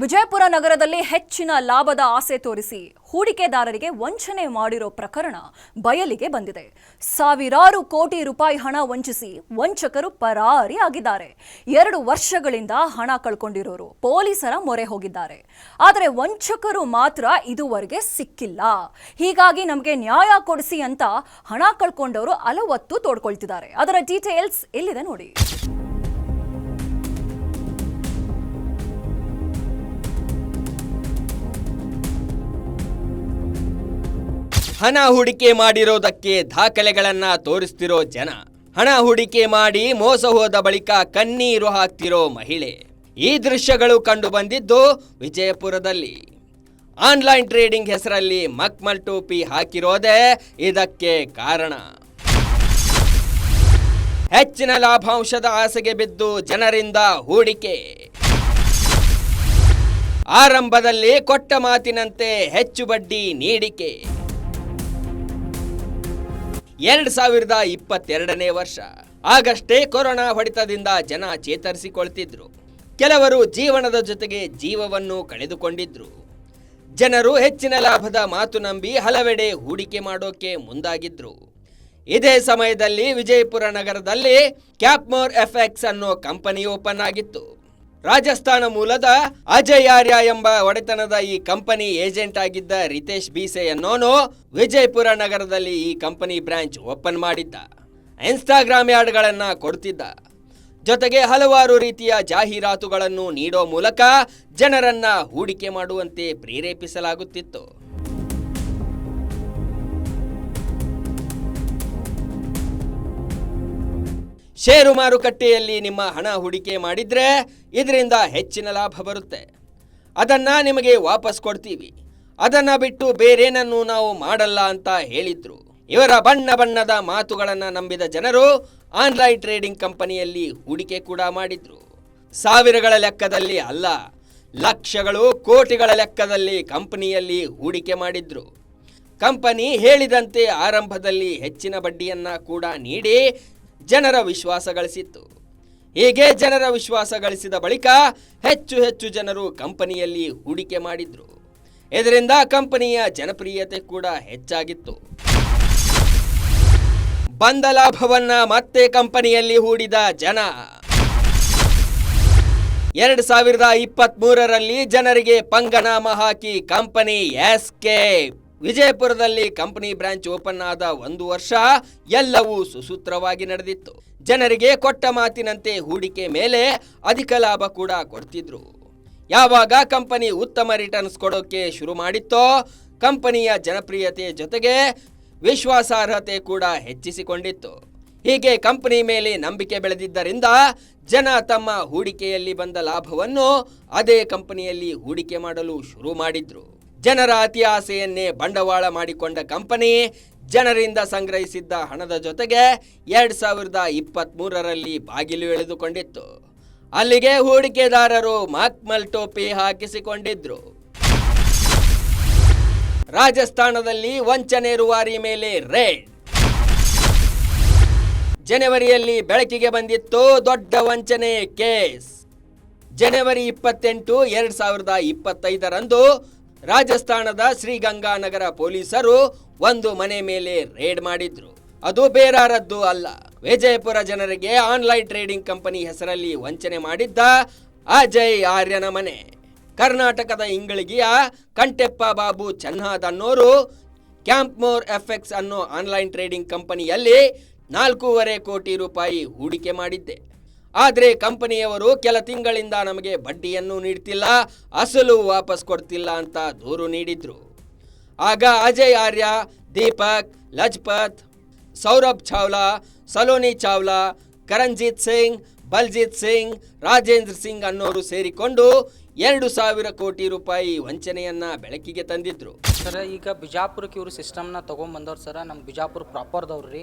ವಿಜಯಪುರ ನಗರದಲ್ಲಿ ಹೆಚ್ಚಿನ ಲಾಭದ ಆಸೆ ತೋರಿಸಿ ಹೂಡಿಕೆದಾರರಿಗೆ ವಂಚನೆ ಮಾಡಿರೋ ಪ್ರಕರಣ ಬಯಲಿಗೆ ಬಂದಿದೆ. ಸಾವಿರಾರು ಕೋಟಿ ರೂಪಾಯಿ ಹಣ ವಂಚಿಸಿ ವಂಚಕರು ಪರಾರಿ ಆಗಿದ್ದಾರೆ. ಎರಡು ವರ್ಷಗಳಿಂದ ಹಣ ಕಳ್ಕೊಂಡಿರೋರು ಪೊಲೀಸರ ಮೊರೆ ಹೋಗಿದ್ದಾರೆ. ಆದರೆ ವಂಚಕರು ಮಾತ್ರ ಇದುವರೆಗೆ ಸಿಕ್ಕಿಲ್ಲ. ಹೀಗಾಗಿ ನಮಗೆ ನ್ಯಾಯ ಕೊಡಿಸಿ ಅಂತ ಹಣ ಕಳ್ಕೊಂಡವರು ಅಲವತ್ತು ತೋಡ್ಕೊಳ್ತಿದ್ದಾರೆ. ಅದರ ಡೀಟೇಲ್ಸ್ ಎಲ್ಲಿದೆ ನೋಡಿ. ಹಣ ಹೂಡಿಕೆ ಮಾಡಿರೋದಕ್ಕೆ ದಾಖಲೆಗಳನ್ನ ತೋರಿಸ್ತಿರೋ ಜನ. ಹಣ ಹೂಡಿಕೆ ಮಾಡಿ ಮೋಸ ಹೋದ ಬಳಿಕ ಕಣ್ಣೀರು ಹಾಕ್ತಿರೋ ಮಹಿಳೆ. ಈ ದೃಶ್ಯಗಳು ಕಂಡು ಬಂದಿದ್ದು ವಿಜಯಪುರದಲ್ಲಿ. ಆನ್ಲೈನ್ ಟ್ರೇಡಿಂಗ್ ಹೆಸರಲ್ಲಿ ಮಕ್ಮಲ್ ಟೋಪಿ ಹಾಕಿರೋದೇ ಇದಕ್ಕೆ ಕಾರಣ. ಹೆಚ್ಚಿನ ಲಾಭಾಂಶದ ಆಸೆಗೆ ಬಿದ್ದು ಜನರಿಂದ ಹೂಡಿಕೆ. ಆರಂಭದಲ್ಲಿ ಕೊಟ್ಟ ಮಾತಿನಂತೆ ಹೆಚ್ಚು ಬಡ್ಡಿ ನೀಡಿಕೆ. ಎರಡ್ ಸಾವಿರದ ಇಪ್ಪತ್ತೆರಡನೇ ವರ್ಷ. ಆಗಷ್ಟೇ ಕೊರೋನಾ ಹೊಡೆತದಿಂದ ಜನ ಚೇತರಿಸಿಕೊಳ್ತಿದ್ರು. ಕೆಲವರು ಜೀವನದ ಜೊತೆಗೆ ಜೀವವನ್ನು ಕಳೆದುಕೊಂಡಿದ್ರು. ಜನರು ಹೆಚ್ಚಿನ ಲಾಭದ ಮಾತು ನಂಬಿ ಹಲವೆಡೆ ಹೂಡಿಕೆ ಮಾಡೋಕೆ ಮುಂದಾಗಿದ್ರು. ಇದೇ ಸಮಯದಲ್ಲಿ ವಿಜಯಪುರ ನಗರದಲ್ಲಿ ಕ್ಯಾಪ್ಮೋರ್ ಎಫ್ಎಕ್ಸ್ ಅನ್ನೋ ಕಂಪನಿ ಓಪನ್ ಆಗಿತ್ತು. ರಾಜಸ್ಥಾನ ಮೂಲದ ಅಜಯ್ ಆರ್ಯ ಎಂಬ ಒಡೆತನದ ಈ ಕಂಪನಿ ಏಜೆಂಟ್ ಆಗಿದ್ದ ರಿತೇಶ್ ಬೀಸೆ ಅನ್ನೋನು ವಿಜಯಪುರ ನಗರದಲ್ಲಿ ಈ ಕಂಪನಿ ಬ್ರಾಂಚ್ ಓಪನ್ ಮಾಡಿದ್ದ. ಇನ್ಸ್ಟಾಗ್ರಾಮ್ ಯಾರ್ಡ್ಗಳನ್ನ ಕೊಡ್ತಿದ್ದ. ಜೊತೆಗೆ ಹಲವಾರು ರೀತಿಯ ಜಾಹೀರಾತುಗಳನ್ನು ನೀಡೋ ಮೂಲಕ ಜನರನ್ನ ಹೂಡಿಕೆ ಮಾಡುವಂತೆ ಪ್ರೇರೇಪಿಸಲಾಗುತ್ತಿತ್ತು. ಷೇರು ಮಾರುಕಟ್ಟೆಯಲ್ಲಿ ನಿಮ್ಮ ಹಣ ಹೂಡಿಕೆ ಮಾಡಿದರೆ ಇದರಿಂದ ಹೆಚ್ಚಿನ ಲಾಭ ಬರುತ್ತೆ. ಅದನ್ನು ನಿಮಗೆ ವಾಪಸ್ ಕೊಡ್ತೀವಿ. ಅದನ್ನು ಬಿಟ್ಟು ಬೇರೇನನ್ನು ನಾವು ಮಾಡಲ್ಲ ಅಂತ ಹೇಳಿದ್ರು. ಇವರ ಬಣ್ಣ ಬಣ್ಣದ ಮಾತುಗಳನ್ನು ನಂಬಿದ ಜನರು ಆನ್ಲೈನ್ ಟ್ರೇಡಿಂಗ್ ಕಂಪನಿಯಲ್ಲಿ ಹೂಡಿಕೆ ಕೂಡ ಮಾಡಿದ್ರು. ಸಾವಿರಗಳ ಲೆಕ್ಕದಲ್ಲಿ ಅಲ್ಲ, ಲಕ್ಷಗಳು ಕೋಟಿಗಳ ಲೆಕ್ಕದಲ್ಲಿ ಕಂಪನಿಯಲ್ಲಿ ಹೂಡಿಕೆ ಮಾಡಿದ್ರು. ಕಂಪನಿ ಹೇಳಿದಂತೆ ಆರಂಭದಲ್ಲಿ ಹೆಚ್ಚಿನ ಬಡ್ಡಿಯನ್ನ ಕೂಡ ನೀಡಿ ಜನರ ವಿಶ್ವಾಸ ಗಳಿಸಿತ್ತು. ಹೀಗೆ ಜನರ ವಿಶ್ವಾಸ ಗಳಿಸಿದ ಬಳಿಕ ಹೆಚ್ಚು ಹೆಚ್ಚು ಜನರು ಕಂಪನಿಯಲ್ಲಿ ಹೂಡಿಕೆ ಮಾಡಿದ್ರು. ಇದರಿಂದ ಕಂಪನಿಯ ಜನಪ್ರಿಯತೆ ಕೂಡ ಹೆಚ್ಚಾಗಿತ್ತು. ಬಂದ ಲಾಭವನ್ನ ಮತ್ತೆ ಕಂಪನಿಯಲ್ಲಿ ಹೂಡಿದ ಜನ. ಎರಡ್ ಸಾವಿರದ ಇಪ್ಪತ್ತ್ ಮೂರರಲ್ಲಿ ಜನರಿಗೆ ಪಂಗನಾಮ ಹಾಕಿ ಕಂಪನಿ ಎಸ್ಕೇಪ್. ವಿಜಯಪುರದಲ್ಲಿ ಕಂಪನಿ ಬ್ರಾಂಚ್ ಓಪನ್ ಆದ ಒಂದು ವರ್ಷ ಎಲ್ಲವೂ ಸುಸೂತ್ರವಾಗಿ ನಡೆದಿತ್ತು. ಜನರಿಗೆ ಕೊಟ್ಟ ಮಾತಿನಂತೆ ಹೂಡಿಕೆ ಮೇಲೆ ಅಧಿಕ ಲಾಭ ಕೂಡ ಕೊಡ್ತಿದ್ರು. ಯಾವಾಗ ಕಂಪನಿ ಉತ್ತಮ ರಿಟರ್ನ್ಸ್ ಕೊಡೋಕೆ ಶುರು ಮಾಡಿತ್ತೋ, ಕಂಪನಿಯ ಜನಪ್ರಿಯತೆ ಜೊತೆಗೆ ವಿಶ್ವಾಸಾರ್ಹತೆ ಕೂಡ ಹೆಚ್ಚಿಸಿಕೊಂಡಿತ್ತು. ಹೀಗೆ ಕಂಪನಿ ಮೇಲೆ ನಂಬಿಕೆ ಬೆಳೆದಿದ್ದರಿಂದ ಜನ ತಮ್ಮ ಹೂಡಿಕೆಯಲ್ಲಿ ಬಂದ ಲಾಭವನ್ನು ಅದೇ ಕಂಪನಿಯಲ್ಲಿ ಹೂಡಿಕೆ ಮಾಡಲು ಶುರು ಮಾಡಿದ್ರು. ಜನರ ಅತಿ ಆಸೆಯನ್ನೇ ಬಂಡವಾಳ ಮಾಡಿಕೊಂಡ ಕಂಪನಿ ಜನರಿಂದ ಸಂಗ್ರಹಿಸಿದ್ದ ಹಣದ ಜೊತೆಗೆ ಎರಡ್ ಸಾವಿರದ ಇಪ್ಪತ್ತ್ ಮೂರರಲ್ಲಿ ಬಾಗಿಲು ಎಳೆದುಕೊಂಡಿತ್ತು. ಅಲ್ಲಿಗೆ ಹೂಡಿಕೆದಾರರು ಮಾಕ್ಮಲ್ ಟೋಪಿ ಹಾಕಿಸಿಕೊಂಡಿದ್ರು. ರಾಜಸ್ಥಾನದಲ್ಲಿ ವಂಚನೆ ರೂವಾರಿ ಮೇಲೆ ರೇಡ್. ಜನವರಿಯಲ್ಲಿ ಬೆಳಕಿಗೆ ಬಂದಿತ್ತು ದೊಡ್ಡ ವಂಚನೆ ಕೇಸ್. ಜನವರಿ ಇಪ್ಪತ್ತೆಂಟು, ಎರಡ್ ಸಾವಿರದ ಇಪ್ಪತ್ತೈದರಂದು ರಾಜಸ್ಥಾನದ ಶ್ರೀಗಂಗಾನಗರ ಪೊಲೀಸರು ಒಂದು ಮನೆ ಮೇಲೆ ರೇಡ್ ಮಾಡಿದ್ರು. ಅದು ಬೇರಾರದ್ದು ಅಲ್ಲ. ವಿಜಯಪುರ ಜನರಿಗೆ ಆನ್ಲೈನ್ ಟ್ರೇಡಿಂಗ್ ಕಂಪನಿ ಹೆಸರಲ್ಲಿ ವಂಚನೆ ಮಾಡಿದ್ದ ಅಜಯ್ ಆರ್ಯನ ಮನೆ. ಕರ್ನಾಟಕದ ಇಂಗಳಿಗಿಯ ಕಂಟೆಪ್ಪ ಬಾಬು ಚನ್ನಾದ್ ಅನ್ನೋರು ಕ್ಯಾಂಪ್ಮೋರ್ ಎಫ್ಎಕ್ಸ್ ಅನ್ನೋ ಆನ್ಲೈನ್ ಟ್ರೇಡಿಂಗ್ ಕಂಪನಿಯಲ್ಲಿ ನಾಲ್ಕೂವರೆ ಕೋಟಿ ರೂಪಾಯಿ ಹೂಡಿಕೆ ಮಾಡಿದ್ದೆ. ಆದರೆ ಕಂಪನಿಯವರು ಕೆಲ ತಿಂಗಳಿಂದ ನಮಗೆ ಬಡ್ಡಿಯನ್ನು ನೀಡ್ತಿಲ್ಲ, ಅಸಲು ವಾಪಸ್ ಕೊಡ್ತಿಲ್ಲ ಅಂತ ದೂರು ನೀಡಿದ್ರು. ಆಗ ಅಜಯ್ ಆರ್ಯ, ದೀಪಕ್, ಲಜ್ಪತ್, ಸೌರಭ್ ಚಾವ್ಲಾ, ಸಲೋನಿ ಚಾವ್ಲಾ ಕರಣ್ಜೀತ್ ಸಿಂಗ್, ಬಲ್ಜಿತ್ ಸಿಂಗ್, ರಾಜೇಂದ್ರ ಸಿಂಗ್ ಅನ್ನೋರು ಸೇರಿಕೊಂಡು ಎರಡು ಸಾವಿರ ಕೋಟಿ ರೂಪಾಯಿ ವಂಚನೆಯನ್ನ ಬೆಳಕಿಗೆ ತಂದಿದ್ರು. ಸರ್, ಈಗ ಬಿಜಾಪುರಕ್ಕೆ ಇವರು ಸಿಸ್ಟಮ್ನ ತೊಗೊಂಬಂದವ್ರು ಸರ ನಮ್ಮ ಬಿಜಾಪುರ ಪ್ರಾಪರ್ದವ್ರು ರೀ.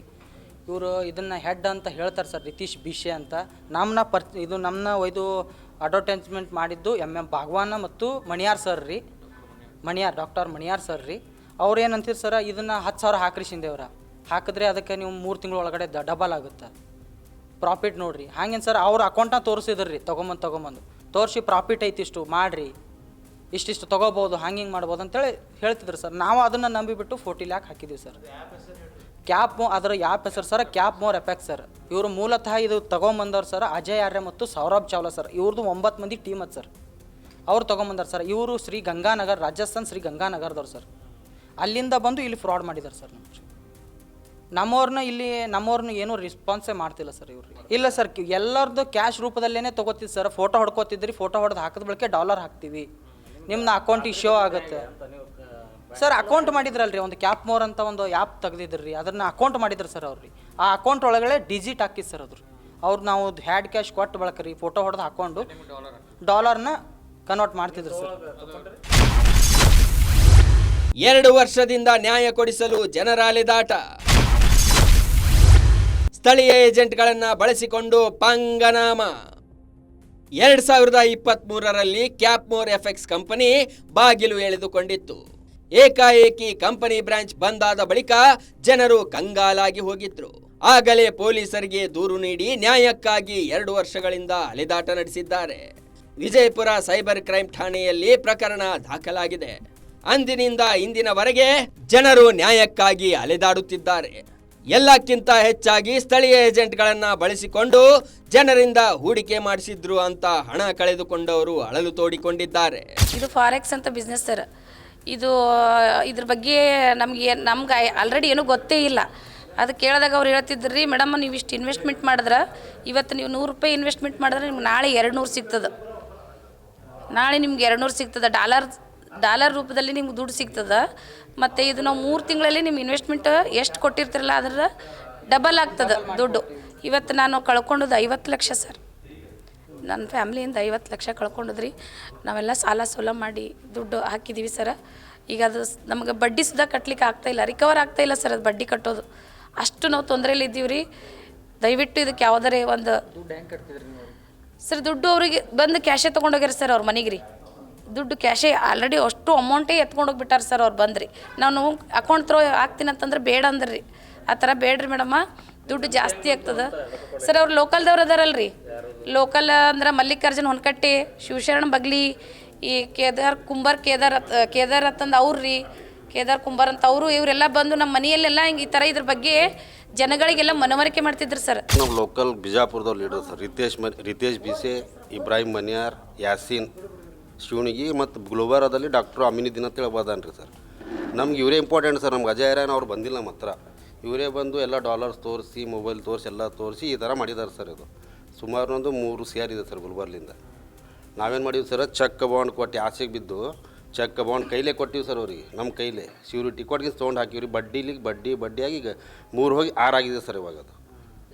ಇವರು ಇದನ್ನು ಹೆಡ್ ಅಂತ ಹೇಳ್ತಾರೆ ಸರ್ ರಿತೀಶ್ ಬಿಶೆ ಅಂತ. ನಮ್ಮನ್ನ ಪರ್, ಇದು ನಮ್ಮನ್ನ ಒಯ್ದು ಅಡ್ವರ್ಟೈಸ್ಮೆಂಟ್ ಮಾಡಿದ್ದು ಎಂ ಎಂ ಭಾಗವಾನ ಮತ್ತು ಮಣಿಯಾರ್ ಸರ್ ರೀ. ಮಣಿಯಾರ್ ಡಾಕ್ಟರ್ ಮಣಿಯಾರ್ ಸರ್ ರೀ. ಅವ್ರು ಏನಂತೀರಿ ಸರ್ ಇದನ್ನು ಹತ್ತು ಸಾವಿರ ಹಾಕ್ರಿ ಶಿಂದೇವ್ರ ಹಾಕಿದ್ರೆ ಅದಕ್ಕೆ ನೀವು ಮೂರು ತಿಂಗಳ ಒಳಗಡೆ ದ ಡಬಲ್ ಆಗುತ್ತೆ. ಪ್ರಾಫಿಟ್ ನೋಡಿರಿ. ಹಾಗೇನು ಸರ್ ಅವ್ರ ಅಕೌಂಟ್ನ ತೋರಿಸಿದ್ರಿ ತೊಗೊಂಬಂದು ತೊಗೊಂಬಂದು. ತೋರಿಸಿ ಪ್ರಾಫಿಟ್ ಐತಿ ಇಷ್ಟು, ಮಾಡಿರಿ. ಇಷ್ಟಿಷ್ಟು ತೊಗೋಬೋದು, ಹಂಗೆ ಹಿಂಗೆ ಮಾಡ್ಬೋದು ಅಂತೇಳಿ ಹೇಳ್ತಿದ್ರು ಸರ್ ನಾವು ಅದನ್ನು ನಂಬಿಬಿಟ್ಟು ಫೋರ್ಟಿ ಲ್ಯಾಕ್ ಹಾಕಿದ್ದೀವಿ ಸರ್ ಕ್ಯಾಪ್ ಅದರ ಯಾಪ್ ಹೆಸರು sir? Cap more effect sir. ಇವರು ಮೂಲತಃ ಇದು ತೊಗೊಂಬಂದವ್ರು ಸರ್, ಅಜಯ್ ಆರ್ಯ ಮತ್ತು ಸೌರಭ್ ಚಾವ್ಲಾ ಸರ್. ಇವ್ರದ್ದು ಒಂಬತ್ತು ಮಂದಿ ಟೀಮ್ ಅದು ಸರ್. ಅವ್ರು ತೊಗೊಂಬಂದಾರೆ ಸರ್. ಇವರು ಶ್ರೀ ಗಂಗಾನಗರ್, ರಾಜಸ್ಥಾನ್ ಶ್ರೀ ಗಂಗಾನಗರದವ್ರು ಸರ್. ಅಲ್ಲಿಂದ ಬಂದು ಇಲ್ಲಿ ಫ್ರಾಡ್ ಮಾಡಿದ್ದಾರೆ ಸರ್ ನಮ್ಮ ನಮ್ಮವ್ರನ್ನ ಇಲ್ಲಿ ನಮ್ಮವ್ರನ್ನ ಏನೂ ರಿಸ್ಪಾನ್ಸೇ ಮಾಡ್ತಿಲ್ಲ ಸರ್ ಇವ್ರು. ಇಲ್ಲ ಸರ್ ಎಲ್ಲರದ್ದು ಕ್ಯಾಶ್ ರೂಪದಲ್ಲೇ ತೊಗೋತಿದ್ದು ಸರ್. ಫೋಟೋ ಹೊಡ್ಕೋತಿದ್ರಿ ಫೋಟೋ ಹೊಡೆದು ಹಾಕಿದ ಬಳಿಕೆ ಡಾಲರ್ ಹಾಕ್ತೀವಿ. ನಿಮ್ಮನ್ನ ಅಕೌಂಟಿಗೆ ಶೋ ಆಗುತ್ತೆ. ಸರ್ ಅಕೌಂಟ್ ಮಾಡಿದ್ರಲ್ರಿ, ಒಂದು ಕ್ಯಾಪ್ ಮೋರ್ ಅಂತ ಒಂದು ಆ್ಯಪ್ ತೆಗೆದಿದ್ರಿ, ಅದನ್ನ ಅಕೌಂಟ್ ಮಾಡಿದ್ರು ಸರ್ ಅವ್ರಿ. ಆ ಅಕೌಂಟ್ ಒಳಗಡೆ ಡಿಜಿಟ್ ಹಾಕಿ ಸರ್ ಅದ್ರ ಅವ್ರು ನಾವು ಹ್ಯಾಡ್ ಕ್ಯಾಶ್ ಕೊಟ್ಟು ಬಳಕ್ರಿ ಫೋಟೋ ಹೊಡೆದು ಹಾಕೊಂಡು ಡಾಲರ್ನ ಕನ್ವರ್ಟ್ ಮಾಡ್ತಿದ್ರು ಸರ್ ಎರಡು ವರ್ಷದಿಂದ ನ್ಯಾಯ ಕೊಡಿಸಲು ಜನರ ಅಲೆದಾಟ ಸ್ಥಳೀಯ ಏಜೆಂಟ್ಗಳನ್ನು ಬಳಸಿಕೊಂಡು ಪಂಗನಾಮ. ಎರಡ್ ಸಾವಿರದ ಇಪ್ಪತ್ತ್ ಮೂರರಲ್ಲಿ ಕ್ಯಾಪ್ಮೋರ್ ಎಫೆಕ್ಸ್ ಕಂಪನಿ ಬಾಗಿಲು ಎಳೆದುಕೊಂಡಿತ್ತು. ಏಕಾಏಕಿ ಕಂಪನಿ ಬ್ರಾಂಚ್ ಬಂದಾದ ಬಳಿಕ ಜನರು ಕಂಗಾಲಾಗಿ ಹೋಗಿದ್ರು. ಆಗಲೇ ಪೊಲೀಸರಿಗೆ ದೂರು ನೀಡಿ ನ್ಯಾಯಕ್ಕಾಗಿ ಎರಡು ವರ್ಷಗಳಿಂದ ಅಲೆದಾಟ ನಡೆಸಿದ್ದಾರೆ. ವಿಜಯಪುರ ಸೈಬರ್ ಕ್ರೈಂ ಠಾಣೆಯಲ್ಲಿ ಪ್ರಕರಣ ದಾಖಲಾಗಿದೆ. ಅಂದಿನಿಂದ ಇಂದಿನವರೆಗೆ ಜನರು ನ್ಯಾಯಕ್ಕಾಗಿ ಅಲೆದಾಡುತ್ತಿದ್ದಾರೆ. ಎಲ್ಲಕ್ಕಿಂತ ಹೆಚ್ಚಾಗಿ ಸ್ಥಳೀಯ ಏಜೆಂಟ್ಗಳನ್ನು ಬಳಸಿಕೊಂಡು ಜನರಿಂದ ಹೂಡಿಕೆ ಮಾಡಿಸಿದ್ರು ಅಂತ ಹಣ ಕಳೆದುಕೊಂಡವರು ಅಳಲು ತೋಡಿಕೊಂಡಿದ್ದಾರೆ. ಇದು ಫಾರೆಕ್ಸ್ ಅಂತ ಬಿಸ್ನೆಸ್ ಸರ್ ಇದು, ಇದ್ರ ಬಗ್ಗೆ ನಮಗೆ ನಮ್ಗೆ ಆಲ್ರೆಡಿ ಏನೂ ಗೊತ್ತೇ ಇಲ್ಲ. ಅದು ಕೇಳಿದಾಗ ಅವ್ರು ಹೇಳ್ತಿದ್ರು, ರೀ ಮೇಡಮ್ ನೀವು ಇಷ್ಟು ಇನ್ವೆಸ್ಟ್ಮೆಂಟ್ ಮಾಡಿದ್ರೆ, ಇವತ್ತು ನೀವು ನೂರು ರೂಪಾಯಿ ಇನ್ವೆಸ್ಟ್ಮೆಂಟ್ ಮಾಡಿದ್ರೆ ನಿಮ್ಗೆ ನಾಳೆ ಎರಡು ನೂರು ಸಿಗ್ತದೆ. ನಾಳೆ ನಿಮ್ಗೆ ಎರಡು ನೂರು ಸಿಗ್ತದೆ. ಡಾಲರ್ ಡಾಲರ್ ರೂಪದಲ್ಲಿ ನಿಮ್ಗೆ ದುಡ್ಡು ಸಿಗ್ತದೆ. ಮತ್ತು ಇದು ನಾವು ಮೂರು ತಿಂಗಳಲ್ಲಿ ನಿಮ್ಮ ಇನ್ವೆಸ್ಟ್ಮೆಂಟ್ ಎಷ್ಟು ಕೊಟ್ಟಿರ್ತಿರಲ್ಲ ಅದ್ರ ಡಬಲ್ ಆಗ್ತದೆ ದುಡ್ಡು. ಇವತ್ತು ನಾನು ಕಳ್ಕೊಂಡದ್ದು ಐವತ್ತು ಲಕ್ಷ ಸರ್. ನನ್ನ ಫ್ಯಾಮ್ಲಿಯಿಂದ ಐವತ್ತು ಲಕ್ಷ ಕಳ್ಕೊಂಡಿದ್ರಿ. ನಾವೆಲ್ಲ ಸಾಲ ಸೋಲ ಮಾಡಿ ದುಡ್ಡು ಹಾಕಿದ್ದೀವಿ ಸರ. ಈಗ ಅದು ನಮಗೆ ಬಡ್ಡಿ ಸುಧಾ ಕಟ್ಲಿಕ್ಕೆ ಆಗ್ತಾ ಇಲ್ಲ ರಿಕವರ್ ಆಗ್ತಾ ಇಲ್ಲ ಸರ್ ಅದು ಬಡ್ಡಿ ಕಟ್ಟೋದು. ಅಷ್ಟು ನಾವು ತೊಂದರೆಯಲ್ಲಿ ಇದ್ದೀವಿ ರೀ ದಯವಿಟ್ಟು ಇದಕ್ಕೆ ಯಾವುದರೇ ಒಂದು ಸರ್ ದುಡ್ಡು ಅವರಿಗೆ ಬಂದು ಕ್ಯಾಶೇ ತೊಗೊಂಡೋಗ್ಯಾರ ಸರ್ ಅವ್ರ ಮನೆಗೆ ರೀ ದುಡ್ಡು ಕ್ಯಾಶೇ ಆಲ್ರೆಡಿ ಅಷ್ಟು ಅಮೌಂಟೇ ಎತ್ಕೊಂಡೋಗ್ಬಿಟ್ಟಾರ ಸರ್ ಅವ್ರು ಬಂದ್ರಿ. ನಾನು ಅಕೌಂಟ್ ತ್ರೋ ಹಾಕ್ತೀನಿ ಅಂತಂದ್ರೆ ಬೇಡ ಅಂದ್ರಿ. ಆ ಥರ ಬೇಡ್ರಿ ಮೇಡಮ್ಮ. ದುಡ್ಡು ಜಾಸ್ತಿ ಆಗ್ತದೆ. ಸರ್ ಅವ್ರು ಲೋಕಲ್ದವ್ರು ಅದಾರಲ್ರಿ. ಲೋಕಲ್ ಅಂದ್ರೆ ಮಲ್ಲಿಕಾರ್ಜುನ್ ಹೊನ್ಕಟ್ಟಿ, ಶಿವಶರಣ ಬಗ್ಲಿ, ಈ ಕೇದಾರ್ ಕುಂಬಾರ್, ಕೇದಾರ್ ಕೇದಾರ್ ಅಂತಂದು ಅವ್ರಿ ಕೇದಾರ್ ಕುಂಬಾರ್ ಅಂತ ಅವರು, ಇವರೆಲ್ಲ ಬಂದು ನಮ್ಮ ಮನೆಯಲ್ಲೆಲ್ಲ ಹಿಂಗೆ ಈ ಥರ ಇದ್ರ ಬಗ್ಗೆ ಜನಗಳಿಗೆಲ್ಲ ಮನವರಿಕೆ ಮಾಡ್ತಿದ್ರು ಸರ್. ನಮ್ಮ ಲೋಕಲ್ ಬಿಜಾಪುರದವ್ರು ಲೀಡರ್ ಸರ್, ರಿತೇಶ್ ಮನ್ ರಿತೇಶ್ ಬಿಸೆ, ಇಬ್ರಾಹಿಂ ಮನಿಯಾರ್, ಯಾಸೀನ್ ಶಿವಣಿಗಿ ಮತ್ತು ಗುಲ್ಬಾರದಲ್ಲಿ ಡಾಕ್ಟ್ರು ಅಮಿನಿದ್ದೀನ್ ಅಂತ ಹೇಳ್ಬೋದನ್ರಿ ಸರ್. ನಮ್ಗೆ ಇವರೇ ಇಂಪಾರ್ಟೆಂಟ್ ಸರ್, ನಮ್ಗೆ ಅಜಯ್ ರಾಯನ್ ಅವ್ರು ಬಂದಿಲ್ಲ ನಮ್ಮ ಹತ್ರ ಇವರೇ ಬಂದು ಎಲ್ಲ ಡಾಲರ್ಸ್ ತೋರಿಸಿ ಮೊಬೈಲ್ ತೋರಿಸಿ, ಎಲ್ಲ ತೋರಿಸಿ ಈ ಥರ ಮಾಡಿದ್ದಾರೆ ಸರ್ ಇದು. ಸುಮಾರು ಒಂದು ಮೂರು ಸಿ ಇದೆ ಸರ್ ಗುಲ್ಬರ್ಲಿಂದ ನಾವೇನು ಮಾಡೀವಿ ಸರ್, ಚೆಕ್ ಬಾಂಡ್ ಕೊಟ್ಟು ಆಸೆಗೆ ಬಿದ್ದು, ಚೆಕ್ ಬಾಂಡ್ ಕೈಲೇ ಕೊಟ್ಟಿವಿ ಸರ್ ಅವ್ರಿಗೆ ನಮ್ಮ ಕೈಲೇ. ಶ್ಯೂರಿಟಿ ಕೊಟ್ಟಿಗೆ ತೊಗೊಂಡು ಹಾಕಿವ್ರಿ ಬಡ್ಡಿಲಿಗೆ ಬಡ್ಡಿ ಬಡ್ಡಿಯಾಗಿ ಈಗ ಮೂರು ಹೋಗಿ ಆರಾಗಿದೆ ಸರ್ ಇವಾಗ ಅದು.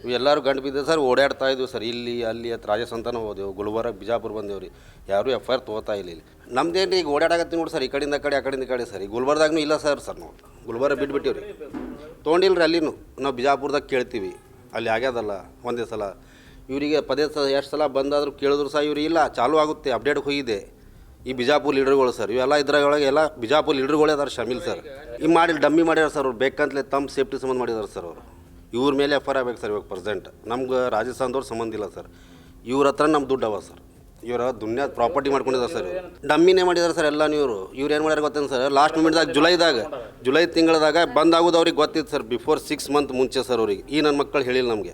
ಇವೆಲ್ಲರೂ ಗಂಟು ಬಿದ್ದೆ ಸರ್ ಓಡಾಡ್ತಾ ಇದ್ವಿ ಸರ್, ಇಲ್ಲಿ, ಅಲ್ಲಿ ಹತ್ರ ರಾಜಸ್ಥಾನ ಹೋದೆವು, ಗುಲ್ಬರ್ಗ, ಬಿಜಾಪುರ ಬಂದೇವು ರೀ ಯಾರೂ ಎಫ್ ಐ ಆರ್ ತೊಗೋತಾ ಇಲ್ಲ ಇಲ್ಲಿ ನಮ್ದೇನು ಈಗ ಓಡಾಡಕತ್ತಿ ನೋಡಿ ಸರ್, ಈ ಕಡೆಯಿಂದ ಕಡೆ, ಆ ಕಡೆಯಿಂದ ಕಡೆ ಸರ್. ಈ ಗುಲ್ಬರ್ದಾಗೂ ಇಲ್ಲ ಸರ್ ಸರ್ ನಾವು. ಗುಲ್ಬರ್ಗ ಬಿಟ್ಬಿಟ್ಟಿವ್ರಿ. ತೊಗೊಂಡಿಲ್ಲ ರೀ ಅಲ್ಲಿನೂ. ನಾವು ಬಿಜಾಪುರದಾಗ ಕೇಳ್ತೀವಿ. ಅಲ್ಲಿ ಆಗ್ಯದಲ್ಲ, ಒಂದೇ ಸಲ. ಇವರಿಗೆ ಪದೇ ಸಹ ಎಷ್ಟು ಸಲ ಬಂದಾದರೂ ಕೇಳಿದ್ರು ಸಹ ಇವರು ಇಲ್ಲ, ಚಾಲೂ ಆಗುತ್ತೆ ಅಪ್ಡೇಟ್ ಹೋಗಿದೆ. ಈ ಬಿಜಾಪುರ ಲೀಡರ್ಗಳು ಸರ್, ಇವೆಲ್ಲ ಇದ್ರೊಳಗೆ ಎಲ್ಲ ಬಿಜಾಪುರ ಲೀಡರ್ಗಳೇ ಅದಾರ ಶಮಿಲ್ ಸರ್. ಈ ಮಾಡಿ ಡಮ್ಮಿ ಮಾಡ್ಯಾರ ಸರ್ ಅವ್ರು, ಬೇಕಂತಲೇ ತಮ್ಮ ಸೇಫ್ಟಿ ಸಂಬಂಧ ಮಾಡಿದಾರೆ ಸರ್ ಅವರು. ಇವ್ರ ಮೇಲೆ ಎಫ್ ಆರ್ ಆಗ್ಬೇಕು ಸರ್ ಇವಾಗ ಪ್ರೆಸೆಂಟ್. ನಮ್ಗೆ ರಾಜಸ್ಥಾನದವ್ರು ಸಂಬಂಧ ಇಲ್ಲ ಸರ್. ಇವ್ರ ಹತ್ರ ನಮ್ಮ ದುಡ್ಡು ಅವ ಸರ್. ಇವರ ದುನ್ಯಾ ಪ್ರಾಪರ್ಟಿ ಮಾಡ್ಕೊಂಡಿದ್ದಾರೆ ಸರ್ ಡಮ್ಮಿನೇ ಮಾಡಿದ್ದಾರೆ ಸರ್ ಎಲ್ಲ ಇವರು. ಇವ್ರು ಏನು ಮಾಡ್ಯಾರ ಗೊತ್ತೇನು ಸರ್ ಲಾಸ್ಟ್ ಮೂಮೆಂಟ್ದಾಗ ಜುಲೈದಾಗ, ಜುಲೈ ತಿಂಗಳದಾಗ ಬಂದಾಗೋದು ಅವ್ರಿಗೆ ಗೊತ್ತಿತ್ತು ಸರ್ ಬಿಫೋರ್ ಸಿಕ್ಸ್ ಮಂತ್ ಮುಂಚೆ ಸರ್ ಅವ್ರಿಗೆ. ಈ ನನ್ನ ಮಕ್ಕಳು ಹೇಳಿಲ್ಲ ನಮಗೆ.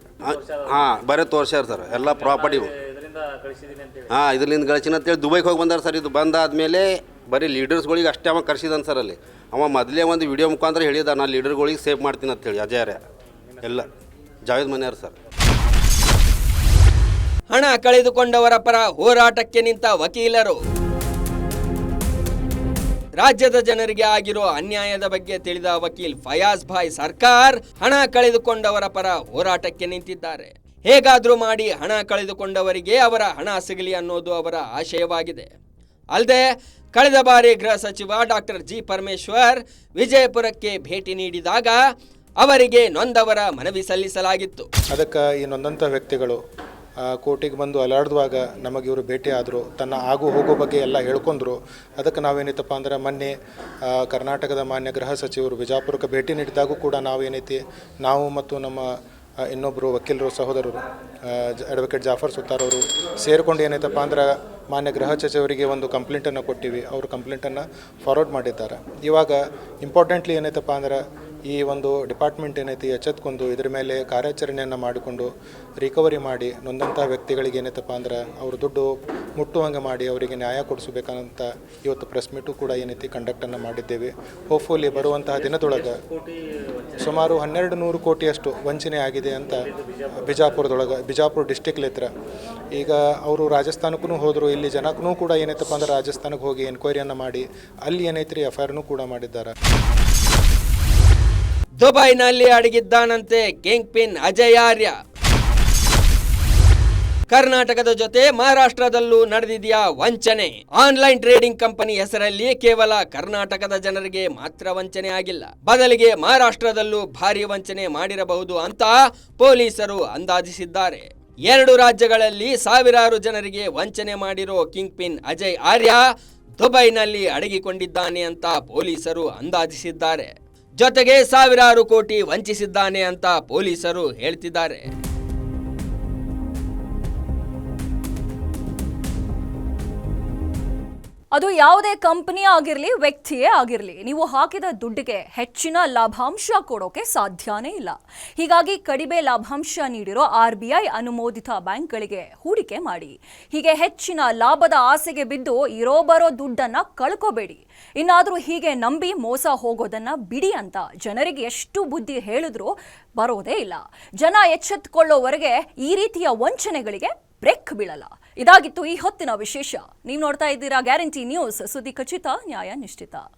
ಹಾಂ, ಬರೇ ತೋರ್ಸ್ಯಾರ ಸರ್ ಎಲ್ಲ ಪ್ರಾಪರ್ಟಿ ಹಾಂ ಇದರಿಂದ ಗಳಿಸಿನ ಅಂತೇಳಿ ದುಬೈಗೆ ಹೋಗಿ ಬಂದಾರ ಸರ್ ಇದು ಬಂದಾದ್ಮೇಲೆ ಬರೀ ಲೀಡರ್ಸ್ಗಳಿಗೆ ಅಷ್ಟೇ ಅವ ಕರ್ಸಿದಾನೆ ಸರ್ ಅಲ್ಲಿ. ಅವ ಮೊದಲೇ ಒಂದು ವಿಡಿಯೋ ಮುಖಾಂತರ ಹೇಳಿದ ನಾನು ಲೀಡರ್ಗಳಿಗೆ ಸೇವ್ ಮಾಡ್ತೀನಿ ಅಂತೇಳಿ ಅಜಯರೇ ಎಲ್ಲ. ಜಾವೇದ್ ಮನೆಯವ್ರು ಸರ್ ಹಣ ಕಳೆದುಕೊಂಡವರ ಪರ ಹೋರಾಟಕ್ಕೆ ನಿಂತ ವಕೀಲರು. ರಾಜ್ಯದ ಜನರಿಗೆ ಆಗಿರೋ ಅನ್ಯಾಯದ ಬಗ್ಗೆ ತಿಳಿದ ವಕೀಲ್ ಫಯಾಜ್ ಭಾಯ್ ಸರ್ಕಾರ್ ಹಣ ಕಳೆದುಕೊಂಡವರ ಪರ ಹೋರಾಟಕ್ಕೆ ನಿಂತಿದ್ದಾರೆ. ಹೇಗಾದರೂ ಮಾಡಿ ಹಣ ಕಳೆದುಕೊಂಡವರಿಗೆ ಅವರ ಹಣ ಸಿಗಲಿ ಅನ್ನೋದು ಅವರ ಆಶಯವಾಗಿದೆ. ಅಲ್ಲದೆ, ಕಳೆದ ಬಾರಿ ಗೃಹ ಸಚಿವ ಡಾಕ್ಟರ್ ಜಿ ಪರಮೇಶ್ವರ್ ವಿಜಯಪುರಕ್ಕೆ ಭೇಟಿ ನೀಡಿದಾಗ ಅವರಿಗೆ ನೊಂದವರ ಮನವಿ ಸಲ್ಲಿಸಲಾಗಿತ್ತು. ಅದಕ್ಕೆ ಈ ನೊಂದಂಥ ವ್ಯಕ್ತಿಗಳು ಕೋರ್ಟಿಗೆ ಬಂದು ಅಲಾಡ್ದುವಾಗ ನಮಗೆ ಇವರು ಭೇಟಿ ಆದರು. ತನ್ನ ಆಗು ಹೋಗೋ ಬಗ್ಗೆ ಎಲ್ಲ ಹೇಳ್ಕೊಂಡ್ರು ಅದಕ್ಕೆ ನಾವೇನೈತಪ್ಪ ಅಂದ್ರೆ ಮೊನ್ನೆ ಕರ್ನಾಟಕದ ಮಾನ್ಯ ಗೃಹ ಸಚಿವರು ಬಿಜಾಪುರಕ್ಕೆ ಭೇಟಿ ನೀಡಿದಾಗೂ ಕೂಡ ನಾವೇನೈತಿ ನಾವು ಮತ್ತು ನಮ್ಮ ಇನ್ನೊಬ್ಬರು ವಕೀಲರು, ಸಹೋದರರು ಅಡ್ವೊಕೇಟ್ ಜಾಫರ್ ಸುತ್ತಾರ್ ಅವರು ಸೇರಿಕೊಂಡು ಏನೈತಪ್ಪ ಅಂದ್ರೆ ಮಾನ್ಯ ಗೃಹ ಸಚಿವರಿಗೆ ಒಂದು ಕಂಪ್ಲೇಂಟನ್ನು ಕೊಟ್ಟಿವಿ. ಅವರು ಕಂಪ್ಲೇಂಟನ್ನು ಫಾರ್ವರ್ಡ್ ಮಾಡಿದ್ದಾರೆ. ಇವಾಗ ಇಂಪಾರ್ಟೆಂಟ್ಲಿ ಏನೈತಪ್ಪ ಅಂದ್ರೆ ಈ ಒಂದು ಡಿಪಾರ್ಟ್ಮೆಂಟ್ ಏನೈತಿ, ಎಚ್ಚೆತ್ಕೊಂಡು ಇದ್ರ ಮೇಲೆ ಕಾರ್ಯಾಚರಣೆಯನ್ನು ಮಾಡಿಕೊಂಡು ರಿಕವರಿ ಮಾಡಿ ನೊಂದಂಥ ವ್ಯಕ್ತಿಗಳಿಗೆ ಏನೈತಪ್ಪ ಅಂದ್ರೆ ಅವ್ರ ದುಡ್ಡು ಮುಟ್ಟುವಂಗೆ ಮಾಡಿ ಅವರಿಗೆ ನ್ಯಾಯ ಕೊಡಿಸಬೇಕಂತ ಇವತ್ತು ಪ್ರೆಸ್ ಮೀಟು ಕೂಡ ಏನೈತಿ ಕಂಡಕ್ಟನ್ನು ಮಾಡಿದ್ದೇವೆ. ಹೋಪ್ಫುಲಿ ಬರುವಂತಹ ದಿನದೊಳಗೆ ಸುಮಾರು ಹನ್ನೆರಡು ನೂರು ಕೋಟಿಯಷ್ಟು ವಂಚನೆ ಆಗಿದೆ ಅಂತ ಬಿಜಾಪುರದೊಳಗೆ, ಬಿಜಾಪುರ ಡಿಸ್ಟಿಕ್ ಹತ್ರ ಈಗ ಅವರು ರಾಜಸ್ಥಾನಕ್ಕೂ ಹೋದರು, ಇಲ್ಲಿ ಜನಕ್ಕೂ ಕೂಡ ಏನೈತಪ್ಪ ಅಂದ್ರೆ ರಾಜಸ್ಥಾನಕ್ಕೆ ಹೋಗಿ ಎನ್ಕ್ವೈರಿಯನ್ನು ಮಾಡಿ ಅಲ್ಲಿ ಏನೈತ್ರಿ ಎಫ್ ಐ ಆರ್ನು ಕೂಡ ಮಾಡಿದ್ದಾರೆ. ದುಬೈನಲ್ಲಿ ಅಡಗಿದ್ದಾನಂತೆ ಕಿಂಗ್ ಪಿನ್ ಅಜಯ್ ಆರ್ಯ ಕರ್ನಾಟಕದ ಜೊತೆ ಮಹಾರಾಷ್ಟ್ರದಲ್ಲೂ ನಡೆದಿದೆಯಾ ವಂಚನೆ? ಆನ್ಲೈನ್ ಟ್ರೇಡಿಂಗ್ ಕಂಪನಿ ಹೆಸರಲ್ಲಿ ಕೇವಲ ಕರ್ನಾಟಕದ ಜನರಿಗೆ ಮಾತ್ರ ವಂಚನೆ ಆಗಿಲ್ಲ. ಬದಲಿಗೆ ಮಹಾರಾಷ್ಟ್ರದಲ್ಲೂ ಭಾರಿ ವಂಚನೆ ಮಾಡಿರಬಹುದು ಅಂತ ಪೊಲೀಸರು ಅಂದಾಜಿಸಿದ್ದಾರೆ. ಎರಡು ರಾಜ್ಯಗಳಲ್ಲಿ ಸಾವಿರಾರು ಜನರಿಗೆ ವಂಚನೆ ಮಾಡಿರೋ ಕಿಂಗ್ ಪಿನ್ ಅಜಯ್ ಆರ್ಯ ದುಬೈನಲ್ಲಿ ಅಡಗಿಕೊಂಡಿದ್ದಾನೆ ಅಂತ ಪೊಲೀಸರು ಅಂದಾಜಿಸಿದ್ದಾರೆ. ಜೊತೆಗೆ ಸಾವಿರಾರು ಕೋಟಿ ವಂಚಿಸಿದ್ದಾನೆ ಅಂತ ಪೊಲೀಸರು ಹೇಳ್ತಿದ್ದಾರೆ. ಅದು ಯಾವುದೇ ಕಂಪನಿ ಆಗಿರಲಿ, ವ್ಯಕ್ತಿಯೇ ಆಗಿರಲಿ, ನೀವು ಹಾಕಿದ ದುಡ್ಡಿಗೆ ಹೆಚ್ಚಿನ ಲಾಭಾಂಶ ಕೊಡೋಕೆ ಸಾಧ್ಯನೇ ಇಲ್ಲ. ಹೀಗಾಗಿ ಕಡಿಮೆ ಲಾಭಾಂಶ ನೀಡಿರೋ ಆರ್ ಬಿ ಐ ಅನುಮೋದಿತ ಬ್ಯಾಂಕ್ಗಳಿಗೆ ಹೂಡಿಕೆ ಮಾಡಿ. ಹೀಗೆ ಹೆಚ್ಚಿನ ಲಾಭದ ಆಸೆಗೆ ಬಿದ್ದು ಇರೋ ಬರೋ ದುಡ್ಡನ್ನ ಕಳ್ಕೋಬೇಡಿ. ಇನ್ನಾದರೂ ಹೀಗೆ ನಂಬಿ ಮೋಸ ಹೋಗೋದನ್ನ ಬಿಡಿ ಅಂತ ಜನರಿಗೆ ಎಷ್ಟು ಬುದ್ಧಿ ಹೇಳಿದ್ರೂ ಬರೋದೇ ಇಲ್ಲ. ಜನ ಎಚ್ಚೆತ್ತುಕೊಳ್ಳೋವರೆಗೆ ಈ ರೀತಿಯ ವಂಚನೆಗಳಿಗೆ ಬ್ರೇಕ್ ಬೀಳಲ್ಲ. ಇದಾಗಿತ್ತು ಈ ಹೊತ್ತಿನ ವಿಶೇಷ. ನೀವು ನೋಡ್ತಾ ಇದ್ದೀರಾ ಗ್ಯಾರಂಟಿ ನ್ಯೂಸ್. ಸುದ್ದಿ ಖಚಿತ ನ್ಯಾಯ ನಿಶ್ಚಿತ.